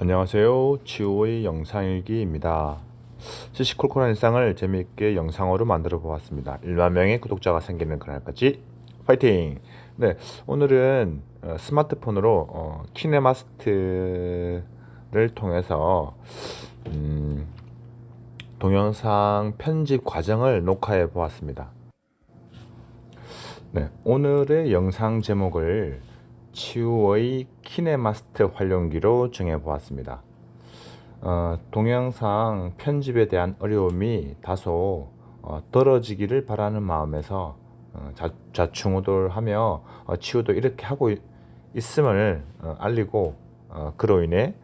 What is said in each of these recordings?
안녕하세요. 지오의 영상일기입니다. 시시콜콜한 일상을 재미있게 영상으로 만들어 보았습니다. 1만 명의 구독자가 생기는 그날까지 파이팅! 네, 오늘은 어, 스마트폰으로 어, 키네마스트를 통해서 음, 동영상 편집 과정을 녹화해 보았습니다. 네, 오늘의 영상 제목을 치우의 키네마스터 활용기로 정해보았습니다. 어, 동영상 편집에 대한 어려움이 다소 어, 떨어지기를 바라는 마음에서 어, 자, 좌충우돌하며 어, 치우도 이렇게 하고 있, 있음을 어, 알리고 어, 그로 인해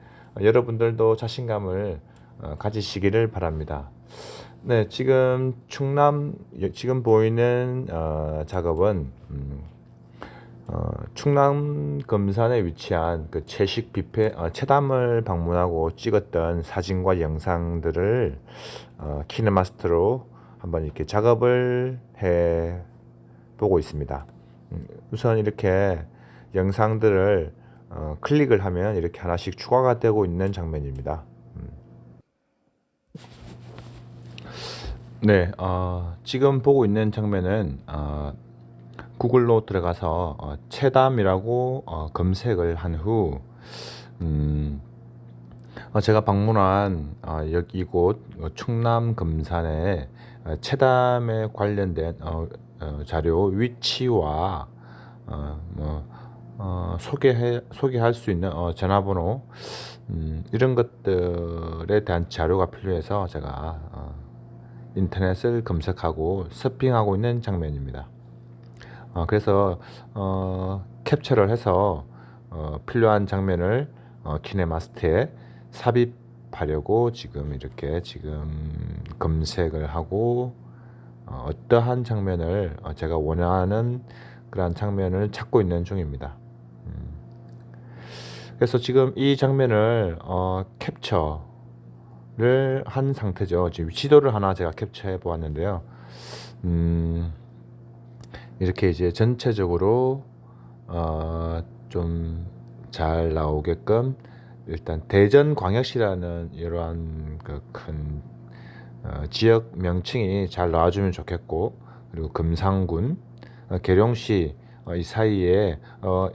여러분들도 자신감을 어, 가지시기를 바랍니다. 네, 지금 충남 지금 보이는 어, 작업은 음, 어, 충남 금산에 위치한 그 채식 뷔페 어, 체담을 방문하고 찍었던 사진과 영상들을 어, 키네마스터로 한번 이렇게 작업을 해 보고 있습니다. 음, 우선 이렇게 영상들을 어, 클릭을 하면 이렇게 하나씩 추가가 되고 있는 장면입니다. 음. 네, 어, 지금 보고 있는 장면은 어, 구글로 들어가서 어, 체담이라고 어, 검색을 한 후, 음, 어, 제가 방문한 어, 여기 이곳 어, 충남 금산에 어, 체담에 관련된 어, 어, 자료 위치와 어, 뭐, 어, 소개해 소개할 수 있는 어, 전화번호 음, 이런 것들에 대한 자료가 필요해서 제가 어, 인터넷을 검색하고 서핑하고 있는 장면입니다. 어, 그래서 어, 캡처를 해서 어, 필요한 장면을 어, 키네마스터에 삽입하려고 지금 이렇게 지금 검색을 하고 어, 어떠한 장면을 어, 제가 원하는 그러한 장면을 찾고 있는 중입니다. 음. 그래서 지금 이 장면을 어, 캡처를 한 상태죠. 지금 지도를 하나 제가 캡처해 보았는데요. 음, 이렇게 이제 전체적으로 어, 좀 잘 나오게끔 일단 대전 광역시라는 이러한 그큰 어, 지역 명칭이 잘 나와주면 좋겠고 그리고 금상군, 어, 계룡시 어, 이 사이에 어,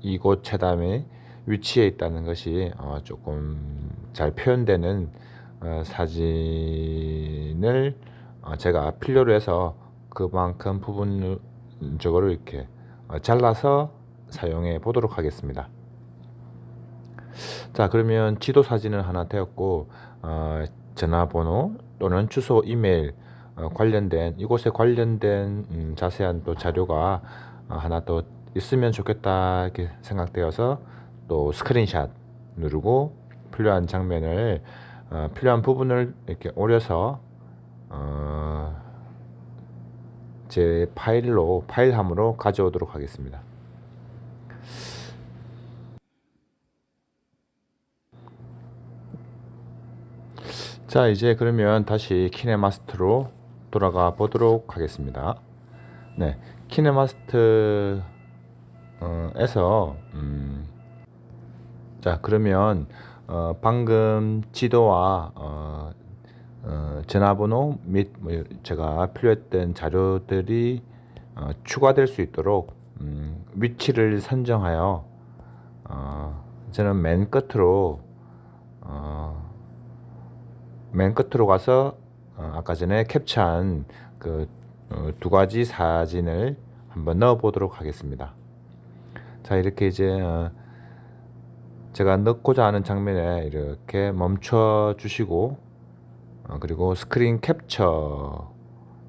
이곳 체담이 위치해 있다는 것이 어, 조금 잘 표현되는 어, 사진을 어, 제가 필요로 해서 그만큼 부분 적으로 이렇게 어, 잘라서 사용해 보도록 하겠습니다. 자 그러면 지도 사진은 하나 되었고 어, 전화번호 또는 주소 이메일 어, 관련된 이곳에 관련된 음, 자세한 또 자료가 어, 하나 더 있으면 좋겠다 이렇게 생각되어서 또 스크린샷 누르고 필요한 장면을 어, 필요한 부분을 이렇게 오려서 어, 제 파일로 파일함으로 가져오도록 하겠습니다. 자 이제 그러면 다시 키네마스터로 돌아가 보도록 하겠습니다. 네, 키네마스터에서 음, 자 그러면 어, 방금 지도와 어, 어, 전화번호 및 뭐 제가 필요했던 자료들이 어, 추가될 수 있도록 음, 위치를 선정하여 어, 저는 맨 끝으로 어, 맨 끝으로 가서 어, 아까 전에 캡처한 그두 가지 사진을 한번 넣어 보도록 하겠습니다. 자 이렇게 이제 어, 제가 넣고자 하는 장면에 이렇게 멈춰 주시고 어, 그리고 스크린 캡처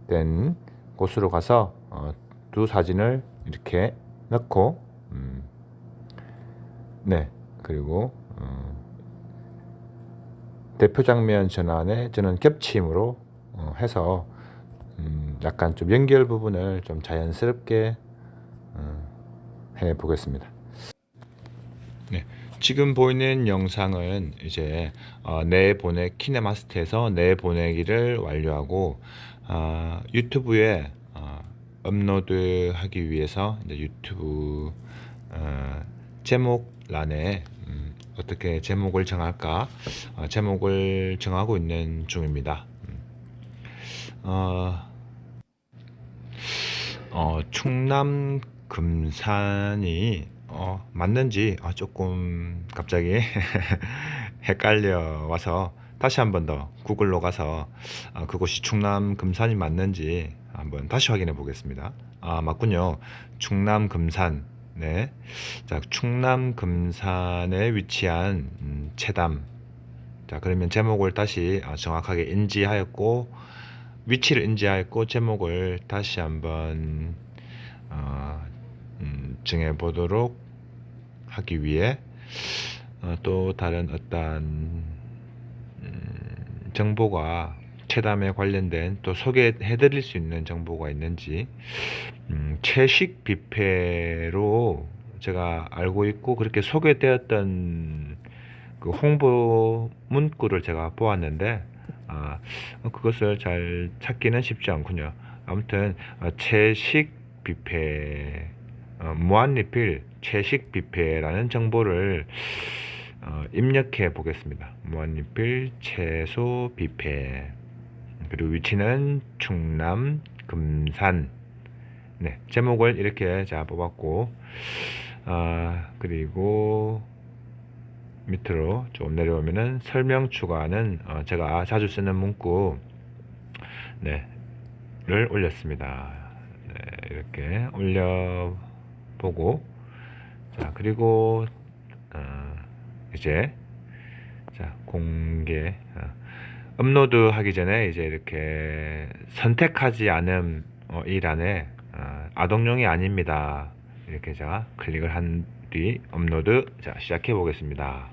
된 곳으로 가서 어, 두 사진을 이렇게 넣고 음, 네 그리고 어, 대표 장면 전환에 저는 겹침으로 어, 해서 음, 약간 좀 연결 부분을 좀 자연스럽게 어, 해 보겠습니다. 네, 지금 보이는 영상은 이제 어, 내보내 키네마스터에서 내보내기를 완료하고 어, 유튜브에 어, 업로드하기 위해서 이제 유튜브 어, 제목란에 음, 어떻게 제목을 정할까 어, 제목을 정하고 있는 중입니다. 음. 어, 어, 충남 금산이 어, 맞는지 아, 조금 갑자기 헷갈려 와서 다시 한 번 더 구글로 가서 아, 그곳이 충남 금산이 맞는지 한번 다시 확인해 보겠습니다. 아 맞군요. 충남 금산. 네. 자 충남 금산에 위치한 음, 체담. 자 그러면 제목을 다시 아, 정확하게 인지하였고 위치를 인지하였고 제목을 다시 한번 어, 음, 정해 보도록 하기 위해 어, 또 다른 어떤 음, 정보가 체담에 관련된 또 소개해 드릴 수 있는 정보가 있는지 음, 채식 뷔페로 제가 알고 있고 그렇게 소개되었던 그 홍보 문구를 제가 보았는데 아, 그것을 잘 찾기는 쉽지 않군요. 아무튼 어, 채식 뷔페 어, 무한리필 채식 뷔페라는 정보를 어, 입력해 보겠습니다. 무한리필 채소 뷔페 그리고 위치는 충남 금산 네 제목을 이렇게 자 뽑았고 아 그리고 밑으로 좀 내려오면은 설명 추가는 어, 제가 자주 쓰는 문구 네를 올렸습니다. 네, 이렇게 올려 보고. 자 그리고 어, 이제 자 공개. 어, 업로드 하기 전에 이제 이렇게 선택하지 않은 어, 이 란에 어, 아동용이 아닙니다. 이렇게 제가 클릭을 한 뒤 업로드 자 시작해 보겠습니다.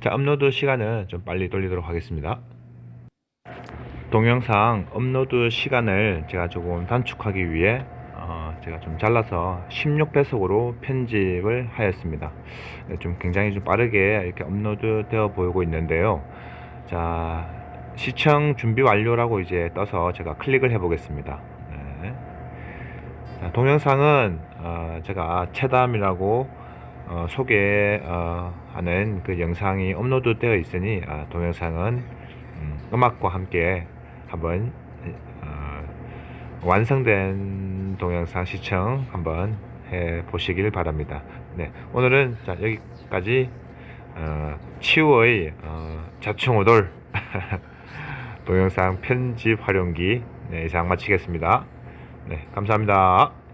자 업로드 시간은 좀 빨리 돌리도록 하겠습니다. 동영상 업로드 시간을 제가 조금 단축하기 위해 어, 제가 좀 잘라서 16배속으로 편집을 하였습니다. 네, 좀 굉장히 좀 빠르게 이렇게 업로드 되어 보이고 있는데요. 자, 시청 준비 완료라고 이제 떠서 제가 클릭을 해 보겠습니다. 네. 자, 동영상은 어, 제가 체담이라고 어, 소개하는 그 영상이 업로드 되어 있으니 아, 동영상은 음, 음악과 함께 한번 어, 완성된 동영상 시청 한번 해 보시길 바랍니다. 네, 오늘은 자 여기까지 어, 치우의 어, 자충오돌 동영상 편집 활용기 네, 이상 마치겠습니다. 네, 감사합니다.